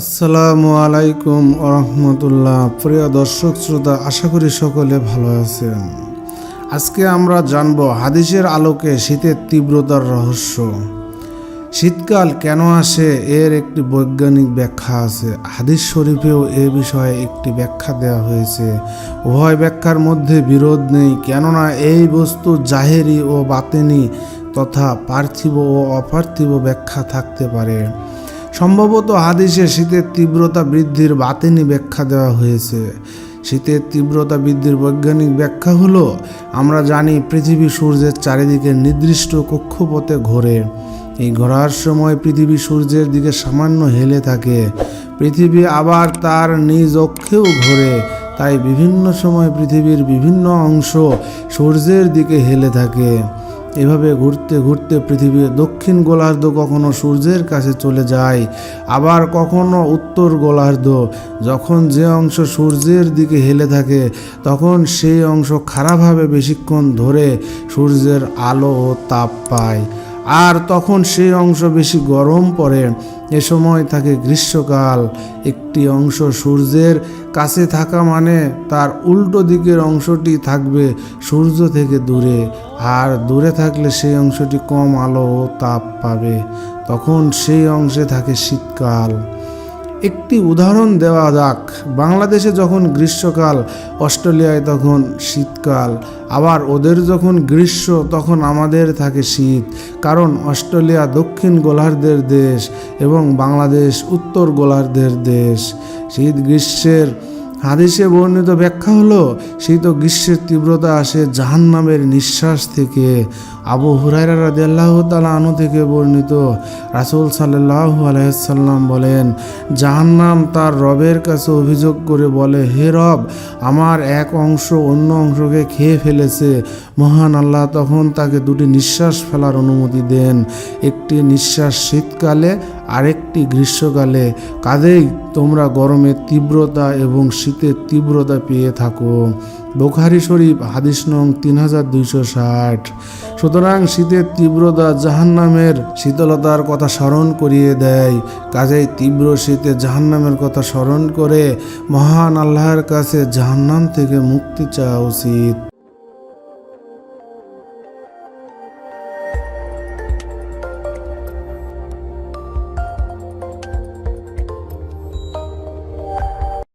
আসসালামু আলাইকুম রহমতুল্লাহ প্রিয় দর্শক, শ্রোতা, আশা করি সকলে ভালো আছেন। আজকে আমরা জানব হাদিসের আলোকে শীতের তীব্রতার রহস্য। শীতকাল কেন আসে এর একটি বৈজ্ঞানিক ব্যাখ্যা আছে। হাদিস শরীফেও এ বিষয়ে একটি ব্যাখ্যা দেওয়া হয়েছে। উভয় ব্যাখ্যার মধ্যে বিরোধ নেই, কেননা এই বস্তু জাহেরি ও বাতেনি তথা পার্থিব ও অপার্থিব ব্যাখ্যা থাকতে পারে। সম্ভবত হাদিসে শীতের তীব্রতা বৃদ্ধির বাতিনি ব্যাখ্যা দেওয়া হয়েছে। শীতের তীব্রতা বৃদ্ধির বৈজ্ঞানিক ব্যাখ্যা হলো, আমরা জানি পৃথিবী সূর্যের চারিদিকে নির্দিষ্ট কক্ষপথে ঘোরে। এই ঘোরার সময় পৃথিবী সূর্যের দিকে সামান্য হেলে থাকে। পৃথিবী আবার তার নিজ অক্ষেও ঘোরে। তাই বিভিন্ন সময় পৃথিবীর বিভিন্ন অংশ সূর্যের দিকে হেলে থাকে। এভাবে ঘুরতে ঘুরতে পৃথিবীর দক্ষিণ গোলার্ধ কখনো সূর্যের কাছে চলে যায়, আবার কখনো উত্তর গোলার্ধ। যখন যে অংশ সূর্যের দিকে হেলে থাকে, তখন সেই অংশ খারাপভাবে বেশিক্ষণ ধরে সূর্যের আলো ও তাপ পায়। আর তখন সেই অংশ বেশি গরম পড়ে। এ সময় থাকে গ্রীষ্মকাল। একটি অংশ সূর্যের কাছে থাকা মানে তার উল্টো দিকের অংশটি থাকবে সূর্য থেকে দূরে। আর দূরে থাকলে সেই অংশটি কম আলো ও তাপ পাবে। তখন সেই অংশে থাকে শীতকাল। একটি উদাহরণ দেওয়া যাক। বাংলাদেশে যখন গ্রীষ্মকাল, অস্ট্রেলিয়ায় তখন শীতকাল, আবার ওদের যখন গ্রীষ্ম, তখন আমাদের থাকে শীত। কারণ অস্ট্রেলিয়া দক্ষিণ গোলার্ধের দেশ এবং বাংলাদেশ উত্তর গোলার্ধের দেশ। শীত গ্রীষ্মের হাদিসে বর্ণিত ব্যাখ্যা হলো, শীত ও গ্রীষ্মের তীব্রতা আসে জাহান্নামের নিঃশ্বাস থেকে। আবু হুরাইরা রাদিয়াল্লাহু তাআলা আনু থেকে বর্ণিত রাসূল সাল্লাল্লাহু আলাইহি সাল্লাম বলেন, জাহান্নাম তার রবের কাছে অভিযোগ করে বলে, হে রব, আমার এক অংশ অন্য অংশকে খেয়ে ফেলেছে। মহান আল্লাহ তখন তাকে দুটি নিঃশ্বাস ফেলার অনুমতি দেন, একটি নিঃশ্বাস শীতকালে, আরেকটি গ্রীষ্মকালে। কাঁধেই তোমরা গরমের তীব্রতা এবং শীতের তীব্রতা পেয়ে থাকো। বোখারি শরীফ, হাদিস নং তিন হাজার দুইশো ষাট। সুতরাং শীতের তীব্রতা জাহান্নামের শীতলতার কথা স্মরণ করিয়ে দেয়। কাজেই তীব্র শীতে জাহান্নামের কথা স্মরণ করে মহান আল্লাহর কাছে জাহান্নাম থেকে মুক্তি চাওয়া উচিত।